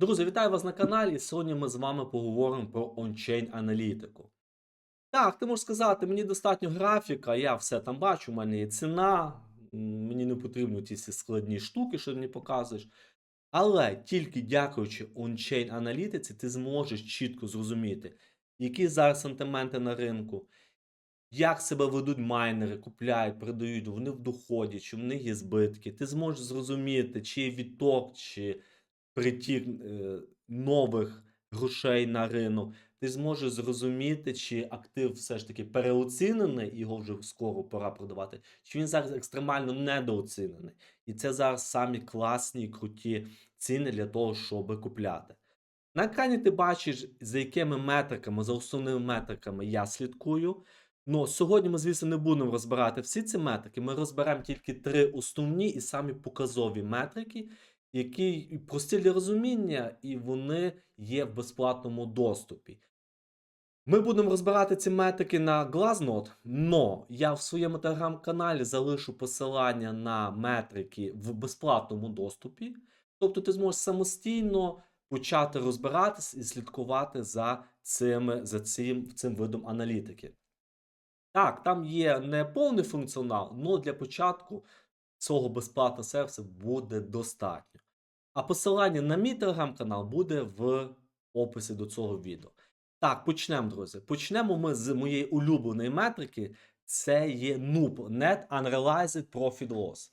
Друзі, вітаю вас на каналі. Сьогодні ми з вами поговоримо про ончейн аналітику. Так, ти можеш сказати, мені достатньо графіка, я все там бачу, у мене є ціна, мені не потрібні ті складні штуки, що мені показуєш. Але тільки дякуючи ончейн аналітиці, ти зможеш чітко зрозуміти, які зараз сантименти на ринку, як себе ведуть майнери, купляють, продають, вони в доході, чи в них є збитки. Ти зможеш зрозуміти, чи є відток, чи притік е, нових грошей на ринок. Ти зможеш зрозуміти, чи актив все ж таки переоцінений, його вже скоро пора продавати, чи він зараз екстремально недооцінений. І це зараз самі класні і круті ціни для того, щоб купляти. На екрані ти бачиш, за якими метриками, за основними метриками я слідкую. Ну, сьогодні ми, звісно, не будемо розбирати всі ці метрики. Ми розберемо тільки три основні і самі показові метрики, які і прості для розуміння, і вони є в безплатному доступі. Ми будемо розбирати ці метрики на Glassnode, но я в своєму телеграм-каналі залишу посилання на метрики в безплатному доступі. Тобто ти зможеш самостійно почати розбиратись і слідкувати за, цими, за цим, цим видом аналітики. Так, там є не повний функціонал, але для початку цього безплатного сервісу буде достатньо. А посилання на мій телеграм-канал буде в описі до цього відео. Так, почнемо, друзі. Почнемо ми з моєї улюбленої метрики. Це є NUP Net Unrealized Profit Loss.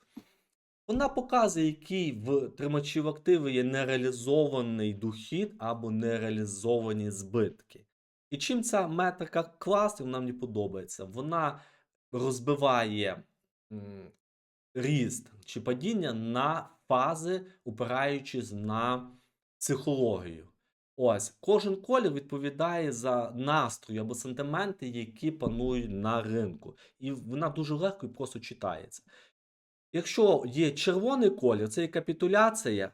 Вона показує, який в тримачів активи є нереалізований дохід або нереалізовані збитки. І чим ця метрика класна, вона мені подобається. Вона розбиває ріст чи падіння на фази, опираючись на психологію. Ось, кожен колір відповідає за настрої або сентименти, які панують на ринку. І вона дуже легко і просто читається. Якщо є червоний колір, це є капітуляція,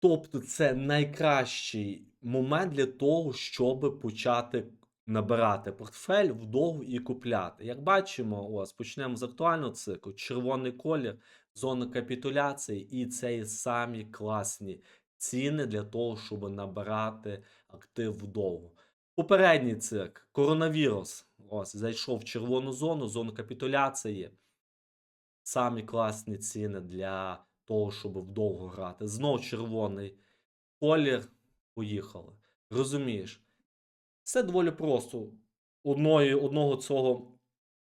тобто це найкращий момент для того, щоб почати набирати портфель вдовго і купляти. Як бачимо, ось почнемо з актуального циклу. Червоний колір, зона капітуляції, і це самі класні ціни для того, щоб набирати актив вдовго. Попередній цикл, коронавірус, ось зайшов в червону зону, зону капітуляції. Самі класні ціни для того, щоб вдовго грати. Знов червоний колір. Поїхали. Розумієш? Все доволі просто. Одної, одного цього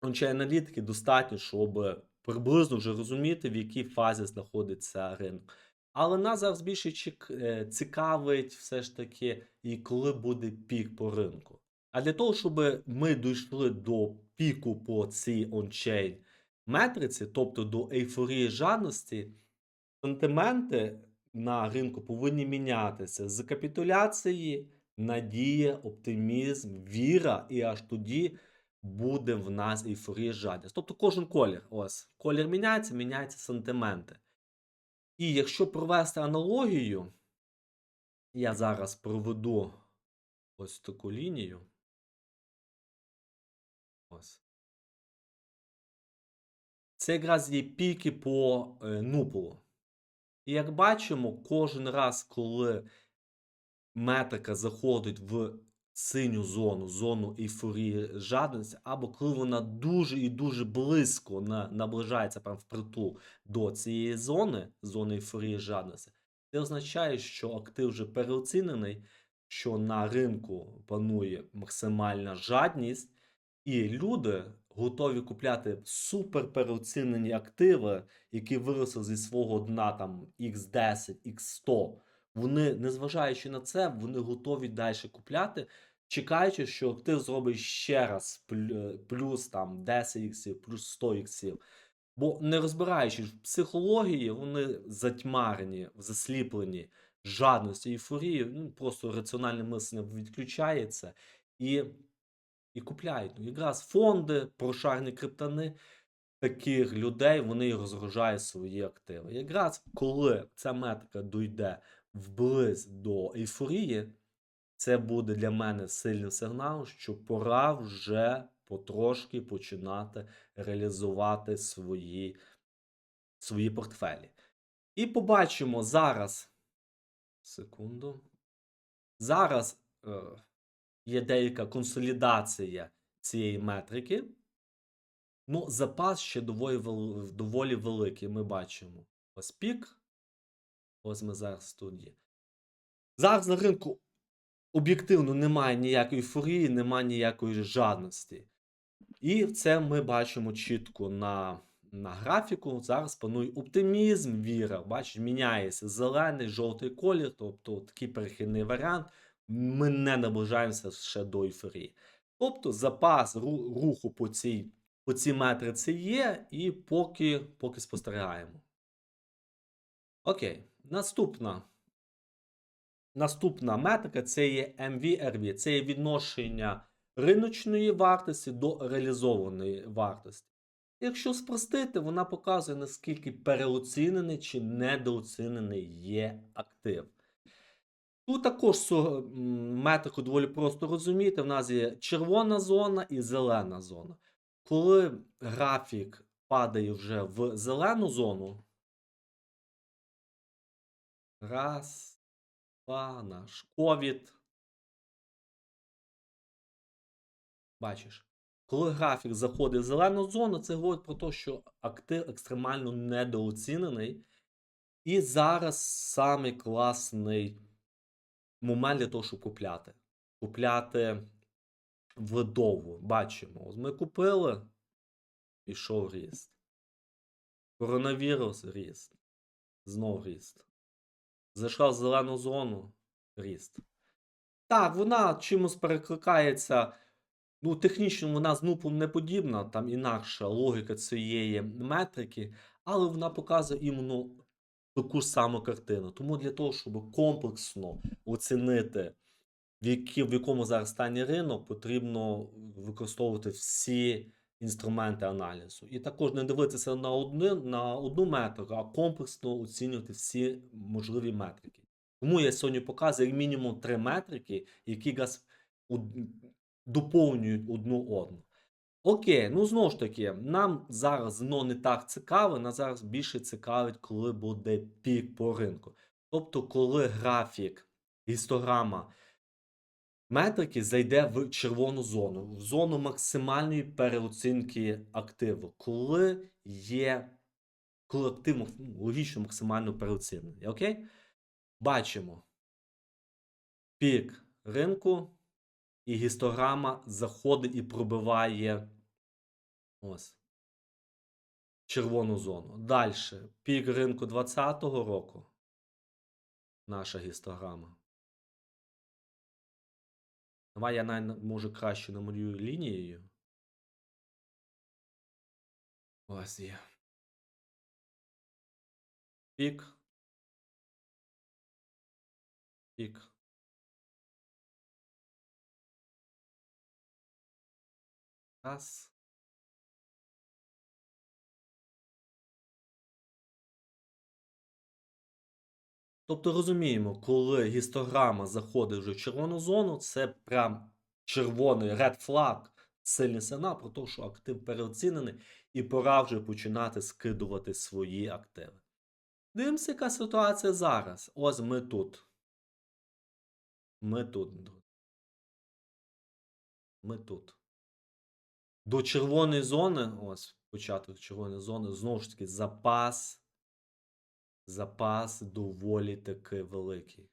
ончай аналітики достатньо, щоб приблизно вже розуміти, в якій фазі знаходиться ринок. Але нас зараз більше е, цікавить все ж таки, і коли буде пік по ринку. А для того, щоб ми дійшли до піку по цій ончейн метриці, тобто до ейфорії жадності, сентименти на ринку повинні мінятися з капітуляції, надія, оптимізм, віра, і аж тоді буде в нас ейфорія жадність. Тобто кожен колір. Ось колір міняється, міняються сентименти. І якщо провести аналогію, я зараз проведу ось таку лінію. Ось. Це якраз є піки по е, нупулу. І як бачимо, кожен раз, коли метрика заходить в синю зону, зону ейфорії жадності, або коли вона дуже і дуже близько на, наближається прям впритул до цієї зони, зони ейфорії жадності, це означає, що актив вже переоцінений, що на ринку панує максимальна жадність, і люди готові купляти супер переоцінені активи, які виросли зі свого дна там X10, X100. Вони, незважаючи на це, вони готові далі купляти, чекаючи, що актив зробить ще раз плюс там 10 іксів, плюс 100 іксів. Бо не розбираючись в психології, вони затьмарені, засліплені жадністю, ейфорією, ну просто раціональне мислення відключається і, і купляють. Ну, якраз фонди, прошарені криптани таких людей вони розгружають свої активи. Якраз коли ця метрика дійде вблизь до ейфорії, це буде для мене сильним сигналом, що пора вже потрошки починати реалізувати свої, свої портфелі. І побачимо зараз Секунду. Зараз е, є деяка консолідація цієї метрики. Ну, запас ще доволі, доволі великий. Ми бачимо. Ось пік. Ось ми зараз тут є. Зараз на ринку об'єктивно немає ніякої фурії, немає ніякої жадності. І це ми бачимо чітко на, на графіку. Зараз панує оптимізм, віра. Бачиш, міняється зелений, жовтий колір, тобто такий перехідний варіант. Ми не наближаємося ще до ейфорії. Тобто запас руху по цій, по цій метриці є, і поки, поки спостерігаємо. Окей, наступна. Наступна метрика це є MVRV, це є відношення риночної вартості до реалізованої вартості. Якщо спростити, вона показує, наскільки переоцінений чи недооцінений є актив. Тут також метрику доволі просто розуміти. В нас є червона зона і зелена зона. Коли графік падає вже в зелену зону, раз, два, наш ковід. Бачиш, коли графік заходить в зелену зону, це говорить про те, що актив екстремально недооцінений. І зараз самий класний момент для того, щоб купляти. Купляти вдову. Бачимо, ми купили, пішов ріст. Коронавірус ріст. Знов ріст. Зайшла в зелену зону ріст. Так, вона чимось перекликається. Ну, технічно вона з нупом не подібна, там інакша логіка цієї метрики, але вона показує іменно таку саму картину. Тому для того, щоб комплексно оцінити, в, якому зараз стані ринок, потрібно використовувати всі інструменти аналізу. І також не дивитися на одну, на одну метрику, а комплексно оцінювати всі можливі метрики. Тому я сьогодні показую як мінімум три метрики, які од- доповнюють одну одну. Окей, ну знову ж таки, нам зараз воно не так цікаве, нас зараз більше цікавить, коли буде пік по ринку. Тобто, коли графік, гістограма метрики зайде в червону зону, в зону максимальної переоцінки активу, коли є, коли актив ну, логічно максимально переоцінений. Окей? Бачимо пік ринку, і гістограма заходить і пробиває ось червону зону. Далі. Пік ринку 2020 року. Наша гістограма. Давай я навіть може краще намалюю лінією. Ось є. Пік. Пік. Раз. Тобто розуміємо, коли гістограма заходить вже в червону зону, це прям червоний red flag, сильний сигнал про те, що актив переоцінений, і пора вже починати скидувати свої активи. Дивимося, яка ситуація зараз. Ось ми тут. Ми тут. Ми тут. До червоної зони, ось початок червоної зони, знову ж таки, запас. Запас доволі таки великий.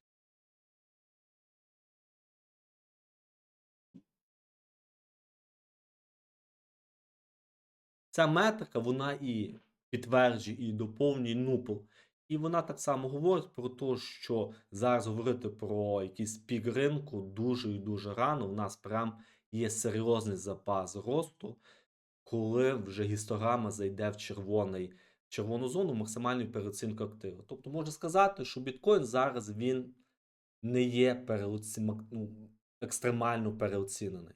Ця метрика, вона і підтверджує, і доповнює нупу. І вона так само говорить про те, що зараз говорити про якийсь пік ринку дуже і дуже рано. У нас прям є серйозний запас росту, коли вже гістограма зайде в червоний, червону зону максимальної переоцінки активу. Тобто можна сказати, що біткоін зараз він не є переоці... ну, екстремально переоцінений.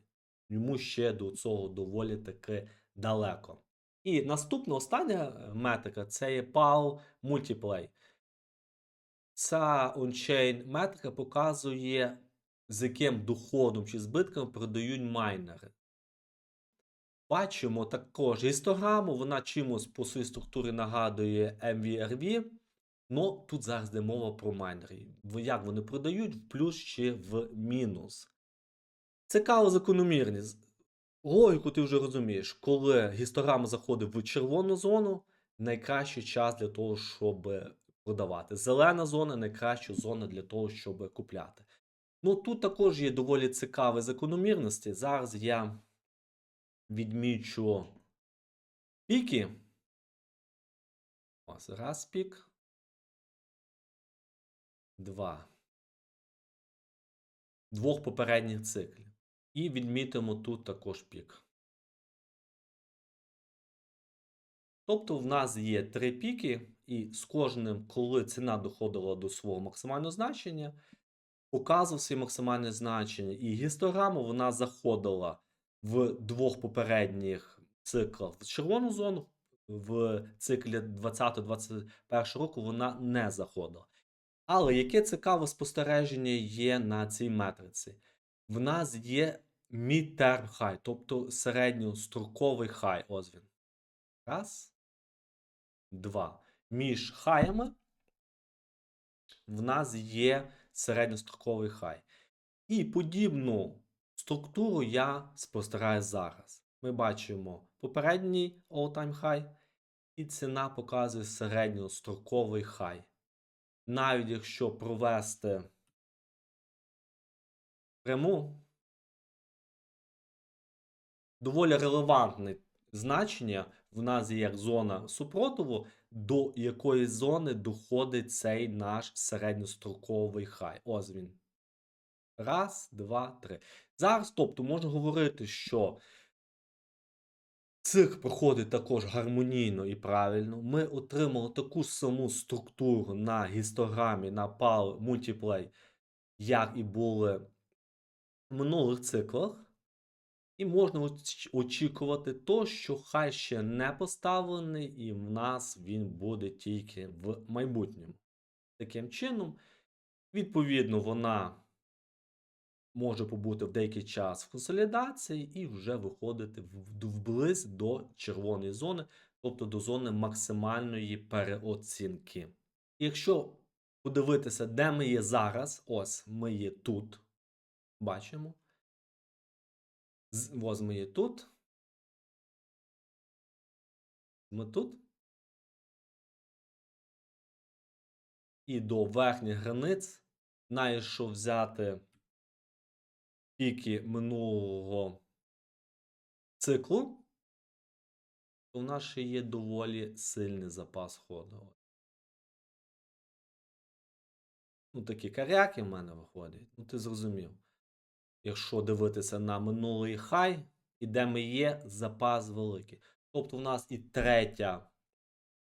Йому ще до цього доволі таки далеко. І наступна остання е, метрика це є PAL Multiplay. Ця ончейн метрика показує, з яким доходом чи збитком продають майнери. Бачимо також гістограму, вона чимось по своїй структурі нагадує MVRV. Ну, тут зараз йде мова про майнери. Як вони продають в плюс чи в мінус. Цікава закономірність. Логіку ти вже розумієш, коли гістограма заходить в червону зону, найкращий час для того, щоб продавати. Зелена зона найкраща зона для того, щоб купляти. Ну тут також є доволі цікаві закономірності. Зараз я відмічу піки. Ось раз пік. Два. Двох попередніх циклів. І відмітимо тут також пік. Тобто в нас є три піки, і з кожним, коли ціна доходила до свого максимального значення, показував своє максимальне значення. І гістограма вона заходила в двох попередніх циклах в червону зону, в циклі 20-21 року вона не заходила. Але яке цікаве спостереження є на цій метриці? В нас є mid-term high, тобто середньостроковий хай. Ось. Раз. Два. Між хаями в нас є середньостроковий хай. І подібну структуру я спостерігаю зараз. Ми бачимо попередній all-time high, і ціна показує середньостроковий хай. Навіть якщо провести пряму, доволі релевантне значення в нас є як зона супротиву, до якої зони доходить цей наш середньостроковий хай. Ось він. Раз, два, три. Зараз, тобто, можна говорити, що цих проходить також гармонійно і правильно. Ми отримали таку саму структуру на гістограмі, на PAL Multiplay, як і були в минулих циклах. І можна очікувати то, що хай ще не поставлений, і в нас він буде тільки в майбутньому. Таким чином, відповідно, вона може побути в деякий час в консолідації і вже виходити вблизь до червоної зони, тобто до зони максимальної переоцінки. Якщо подивитися, де ми є зараз, ось ми є тут, бачимо. Ось ми є тут. Ми тут. І до верхніх границь, навіть що взяти піки минулого циклу, то в нас ще є доволі сильний запас ходу. Ну, такі каряки в мене виходять. Ну, ти зрозумів. Якщо дивитися на минулий хай, і де ми є, запас великий. Тобто, в нас і третя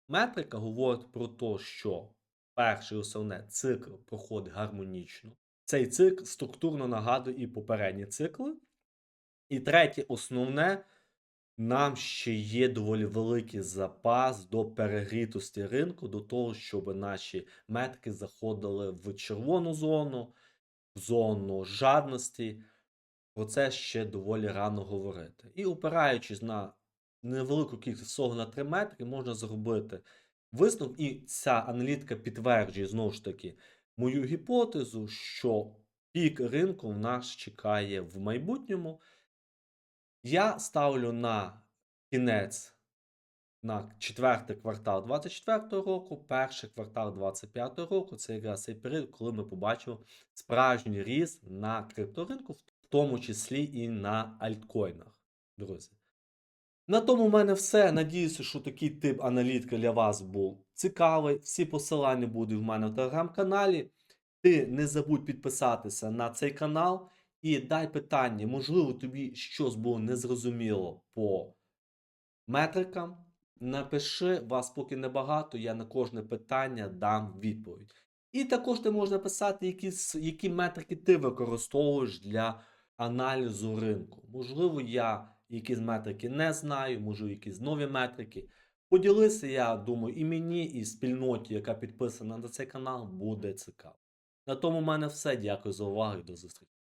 метрика говорить про те, що перше і основне цикл проходить гармонічно. Цей цикл структурно нагадує і попередні цикли. І третє, основне, нам ще є доволі великий запас до перегрітості ринку, до того, щоб наші метрики заходили в червону зону, в зону жадності. Про це ще доволі рано говорити. І опираючись на невелику кількість всього на 3 метри, можна зробити висновок, і ця аналітика підтверджує знову ж таки мою гіпотезу, що пік ринку в нас чекає в майбутньому. Я ставлю на кінець на четвертий квартал 24 року, перший квартал 25 року. Це якраз цей період, коли ми побачимо справжній ріст на крипторинку, в тому числі і на альткоїнах, друзі. На тому в мене все. Надіюся, що такий тип аналітики для вас був цікавий. Всі посилання будуть в мене в телеграм-каналі. Ти не забудь підписатися на цей канал і дай питання. Можливо, тобі щось було незрозуміло по метрикам. Напиши, вас поки небагато, я на кожне питання дам відповідь. І також ти можеш написати, які, які метрики ти використовуєш для аналізу ринку. Можливо, я якісь метрики не знаю, можу якісь нові метрики. Поділися, я думаю, і мені, і спільноті, яка підписана на цей канал, буде цікаво. На тому в мене все. Дякую за увагу і до зустрічі.